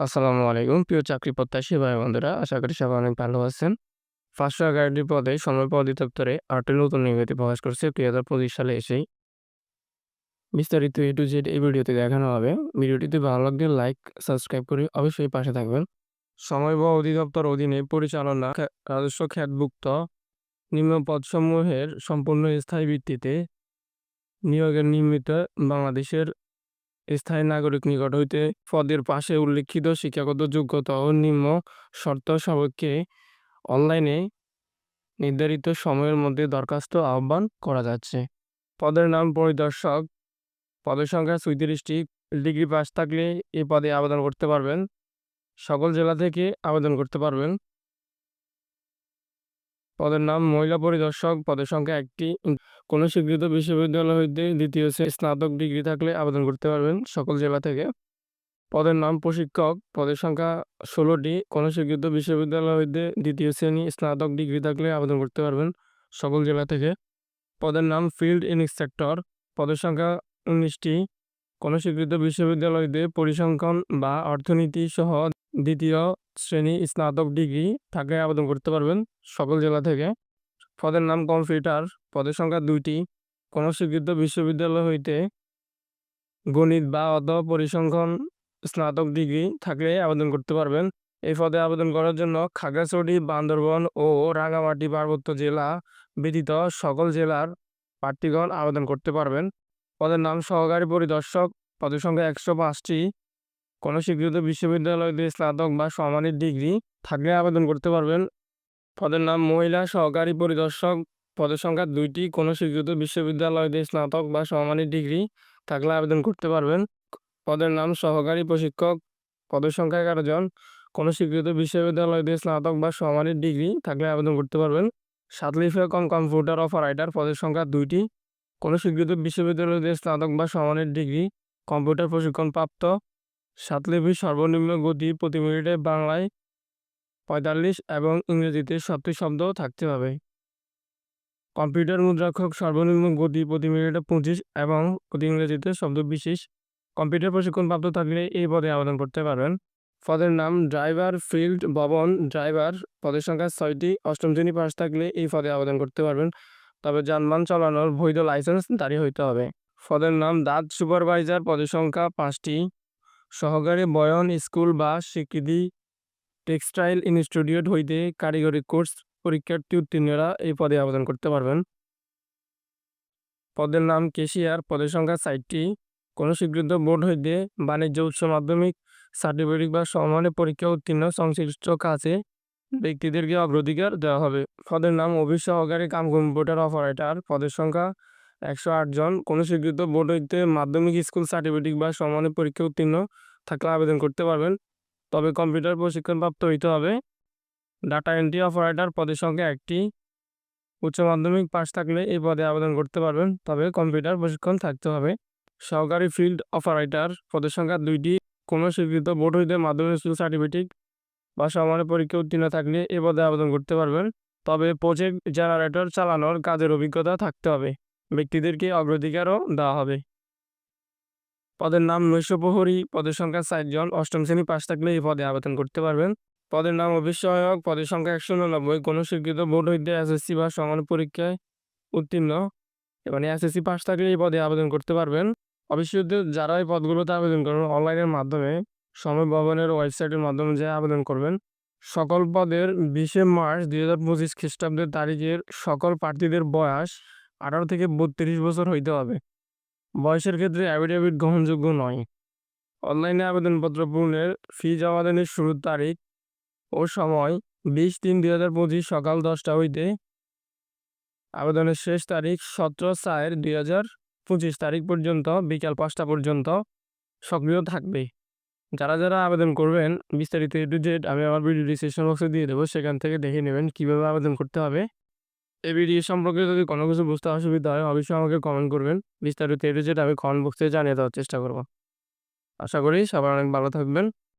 আসসালামু আলাইকুম। প্রিয় চাকরি প্রত্যাশী ভাই বন্ধুরা আশা করি সবাই অনেক ভালো আছেন। ফার্স্ট গাইডি পদে সমবায় অধিদপ্তরে আটটি নতুন নিয়োগটি প্রকাশ করছে দুই হাজার পঁচিশ সালে এসেই। বিস্তারিত এ টু জেড এই ভিডিওতে দেখানো হবে। ভিডিওটিতে ভালো লাগলে লাইক সাবস্ক্রাইব করে অবশ্যই পাশে থাকবেন। সময় বা অধিদপ্তর অধীনে পরিচালনা রাজস্ব খ্যাতভুক্ত নিম্ন পদসমূহের সম্পূর্ণ স্থায়ী ভিত্তিতে নিয়োগের নিমিত্ত বাংলাদেশের স্থায়ী নাগরিক নিকট হইতে পদের পাশে উল্লিখিত শিক্ষাগত যোগ্যতা ও নিম্ন শর্ত সাপেক্ষে অনলাইনে নির্ধারিত সময়ের মধ্যে দরখাস্ত আহ্বান করা যাচ্ছে। পদের নাম পরিদর্শক। পদের সংখ্যা চৌত্রিশটি ডিগ্রি পাস থাকলে এ পদে আবেদন করতে পারবেন। সকল জেলা থেকে আবেদন করতে পারবেন। পদের নাম মহিলা পরিদর্শক। পদের সংখ্যা একটি। কোনো স্বীকৃত বিশ্ববিদ্যালয় হইতে দ্বিতীয় শ্রেণি স্নাতক ডিগ্রি থাকলে আবেদন করতে পারবেন সকল জেলা থেকে। পদের নাম প্রশিক্ষক। পদের সংখ্যা ষোলোটি। কোনো স্বীকৃত বিশ্ববিদ্যালয় হইতে দ্বিতীয় শ্রেণি স্নাতক ডিগ্রি থাকলে আবেদন করতে পারবেন সকল জেলা থেকে। পদের নাম ফিল্ড ইন্সপেক্টর পদের সংখ্যা উনিশটি। কোনো স্বীকৃত বিশ্ববিদ্যালয় হইতে পরিসংখ্যান বা অর্থনীতি সহ দ্বিতীয় শ্রেণি স্নাতক ডিগ্রি থাকলে আবেদন করতে পারবেন সকল জেলা থেকে। পদের নাম কম্পিউটার, পদের সংখ্যা দুইটি। কোনো স্বীকৃত বিশ্ববিদ্যালয় হইতে গণিত বা অত পরিসংখ্যান স্নাতক ডিগ্রি থাকলে আবেদন করতে পারবেন। এই পদে আবেদন করার জন্য খাগড়াছড়ি, বান্দরবন ও রাঙামাটি পার্বত্য জেলা ব্যতীত সকল জেলার প্রার্থীগণ আবেদন করতে পারবেন। পদের নাম সহকারী পরিদর্শক, পদের সংখ্যা একশো পাঁচটি। কোনো স্বীকৃত বিশ্ববিদ্যালয়তে স্নাতক বা সমানের ডিগ্রি থাকলে আবেদন করতে পারবেন। পদের নাম মহিলা সহকারী পরিদর্শক। পদের সংখ্যা দুইটি। কোনো স্বীকৃত বিশ্ববিদ্যালয়তে স্নাতক বা সমমানের ডিগ্রি থাকলে আবেদন করতে পারবেন। পদের নাম সহকারী প্রশিক্ষক। পদের সংখ্যা এগারো জন কোনো স্বীকৃত বিশ্ববিদ্যালয়তে স্নাতক বা সমমানের ডিগ্রি থাকলে আবেদন করতে পারবেন। সাতলিফে কম কম্পিউটার অপারেটর। পদের সংখ্যা দুইটি। কোনো স্বীকৃত বিশ্ববিদ্যালয়তে স্নাতক বা সমমানের ডিগ্রি কম্পিউটার প্রশিক্ষণ প্রাপ্ত সাতলিপি সর্বনিম্ন গতি প্রতি মিনিটে বাংলায় পঁয়তাল্লিশ এবং ইংরেজিতে সবটি শব্দ থাকতে হবে। কম্পিউটার মুদ্রাক্ষক সর্বনিম্ন গতি প্রতি মিনিটে পঁচিশ এবং প্রতি ইংরেজিতে শব্দ বিশেষ। কম্পিউটার প্রশিক্ষণপ্রাপ্ত থাকলে এই পদে আবেদন করতে পারবেন। পদের নাম ড্রাইভার ফিল্ড ভবন ড্রাইভার। পদের সংখ্যা ছয়টি। অষ্টম শ্রেণি পাস থাকলে এই পদে আবেদন করতে পারবেন। তবে যানবাহন চালানোর বৈধ লাইসেন্স দাঁড়িয়ে হইতে হবে। পদের নাম দাঁত সুপারভাইজার। পদের সংখ্যা পাঁচটি। সহকারী বয়ন, স্কুল বা স্বীকৃতি, টেক্সটাইল ইনস্টিটিউট হইতে কারিগরি কোর্স পরীক্ষার্থী উত্তীর্ণরা এই পদে আবেদন করতে পারবেন। পদের নাম কেশিয়ার। পদের সংখ্যা সাইটটি কোনো স্বীকৃত বোর্ড হইতে বাণিজ্য, উচ্চ মাধ্যমিক, সার্টিফিকেট বা সমানের পরীক্ষা উত্তীর্ণ, সংশ্লিষ্ট কাজে ব্যক্তিদেরকে অগ্রাধিকার দেওয়া হবে। পদের নাম অফিস সহকারী কাম কম্পিউটার অপারেটর। পদের সংখ্যা একশো আট জন। কোনো স্বীকৃত বোর্ড হইতে মাধ্যমিক স্কুল সার্টিফিকেট বা সমানের পরীক্ষা উত্তীর্ণ থাকলে আবেদন করতে পারবেন। তবে কম্পিউটার প্রশিক্ষণপ্রাপ্ত হইতে হবে। ডাটা এন্ট্রি অপারেটর পদের সংখ্যা একটি উচ্চ মাধ্যমিক পাস থাকলে এই পদে আবেদন করতে পারবেন। তবে কম্পিউটার প্রশিক্ষণ থাকতে হবে। সহকারী ফিল্ড অপারেটর পদের সংখ্যা দুইটি। কোনো স্বীকৃত বোর্ড হইতে মাধ্যমিক স্কুল সার্টিফিকেট বা সমানের পরীক্ষা উত্তীর্ণ থাকলে এ পদে আবেদন করতে পারবেন। তবে প্রজেক্ট জেনারেটর চালানোর কাজের অভিজ্ঞতা থাকতে হবে। ব্যক্তিদেরকে অগ্রাধিকারও দেওয়া হবে। পদের নাম নৈশপ্রহরী পদের সংখ্যা চারজন অষ্টম শ্রেণি পাশ থাকলে এই পদে আবেদন করতে পারবেন। পদের নাম সহায়ক পদের সংখ্যা একশো উননব্বই কোনো স্বীকৃত বোর্ড হইতে এসএসসি বা সমান পরীক্ষায় উত্তীর্ণ। মানে এসএসসি পাস থাকলে এই পদে আবেদন করতে পারবেন। অবশ্যই যারা এই পদগুলোতে আবেদন করবেন অনলাইনের মাধ্যমে সময় ভবনের ওয়েবসাইটের মাধ্যমে যে আবেদন করবেন, সকল পদের বিশে মার্চ দুই হাজার পঁচিশ খ্রিস্টাব্দের তারিখের সকল প্রার্থীদের বয়স আঠারো থেকে বত্রিশ বছর হইতে হবে। বয়সের ক্ষেত্রে অ্যাফিডেভিট গ্রহণযোগ্য নয়। অনলাইনে আবেদনপত্র পূরণের ফি জমাদানের শুরুর তারিখ ও সময় বিশ তিন দুই হাজার পঁচিশ সকাল দশটা হইতে আবেদনের শেষ তারিখ সতেরো চার দুই হাজার পঁচিশ তারিখ পর্যন্ত বিকাল পাঁচটা পর্যন্ত সক্রিয় থাকবে। যারা যারা আবেদন করবেন, বিস্তারিত এ জেড আমি আমার ভিডিও ডিসক্রিপশন বক্সে দিয়ে দেবো। সেখান থেকে দেখে নেবেন কীভাবে আবেদন করতে হবে। এই ভিডিও সম্পর্কে যদি কোনো কিছু বুঝতে অসুবিধা হয়, অবশ্যই আমাকে কমেন্ট করবেন। বিস্তারিত এ টু জেড আমি কমেন্ট বক্সে জানিয়ে দেওয়ার চেষ্টা করব। আশা করি সবাই অনেক ভালো থাকবেন।